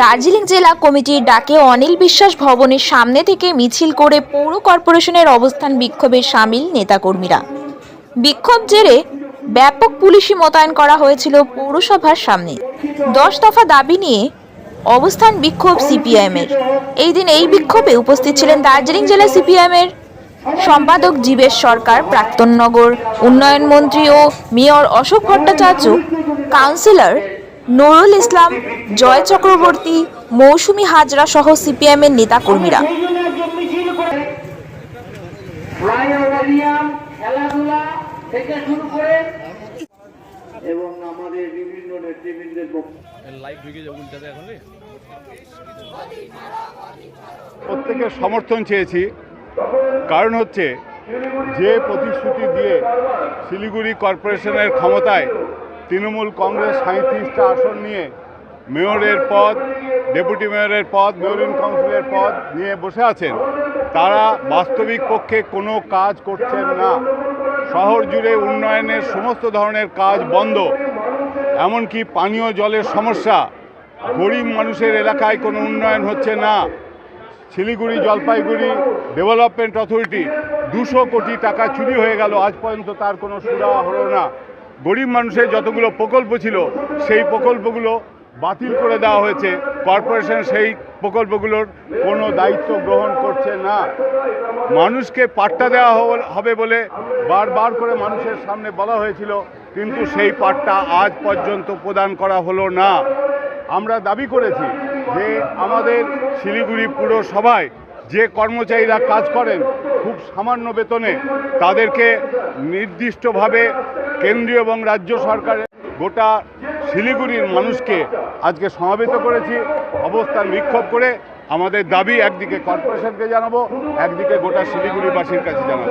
দার্জিলিং জেলা কমিটির ডাকে অনিল বিশ্বাস ভবনের সামনে থেকে মিছিল করে পৌর কর্পোরেশনের অবস্থান বিক্ষোভে সামিল নেতাকর্মীরা। বিক্ষোভ জেরে ব্যাপক পুলিশি মোতায়েন করা হয়েছিল পৌরসভার সামনে। দশ দফা দাবি নিয়ে অবস্থান বিক্ষোভ সিপিআইএমের। এই দিন এই বিক্ষোভে উপস্থিত ছিলেন দার্জিলিং জেলা সিপিআইএমের সম্পাদক জীবেশ সরকার, প্রাক্তন নগর উন্নয়ন মন্ত্রী ও মেয়র অশোক ভট্টাচার্য, কাউন্সিলর নুরুল ইসলাম জয় চক্রবর্তী মৌসুমী হাজরা সহ সিপিএমের নেতাকর্মীরা। ফ্লাইওভারিয়াম খেলাধুলা থেকে শুরু করে এবং আমাদের বিভিন্ন নেতৃবৃন্দের বক্তব্য লাইভ ঢুকে যাব উল্টাতে এখন রে প্রত্যেকের সমর্থন চেয়েছি। কারণ হচ্ছে যে প্রতিশ্রুতি দিয়ে শিলিগুড়ি কর্পোরেশনের ক্ষমতায় তৃণমূল কংগ্রেস সাঁত্রিশটা আসন নিয়ে মেয়রের পদ, ডেপুটি মেয়রের পদ মেয়রিন কাউন্সিলের পদ নিয়ে বসে আছেন। তারা বাস্তবিক পক্ষে কোনো কাজ করছেন না। শহর জুড়ে উন্নয়নের সমস্ত ধরনের কাজ বন্ধ। এমনকি পানীয় জলের সমস্যা। গরিব মানুষের এলাকায় কোনো উন্নয়ন হচ্ছে না। শিলিগুড়ি জলপাইগুড়ি ডেভেলপমেন্ট অথরিটি দুশো কোটি টাকা চুরি হয়ে গেল। আজ পর্যন্ত তার কোনো সুরা হলো না। গরিব মানুষের যতগুলো প্রকল্প ছিল, সেই প্রকল্পগুলো বাতিল করে দেওয়া হয়েছে। কর্পোরেশন সেই প্রকল্পগুলোর কোনো দায়িত্ব গ্রহণ করছে না। মানুষকে পাট্টা দেওয়া হবে বলে বারবার করে মানুষের সামনে বলা হয়েছিল, কিন্তু সেই পাট্টা আজ পর্যন্ত প্রদান করা হলো না। আমরা দাবি করেছি যে আমাদের শিলিগুড়ি পুরসভায় যে কর্মচারীরা কাজ করেন খুব সামান্য বেতনে তাদেরকে নির্দিষ্টভাবে কেন্দ্রীয় এবং রাজ্য সরকারের গোটা শিলিগুড়ির মানুষকে আজকে সমাবেত করেছি। অবস্থান বিক্ষোভ করে আমাদের দাবি একদিকে কর্পোরেশনকে জানাব, একদিকে গোটা শিলিগুড়িবাসীর কাছে জানাব।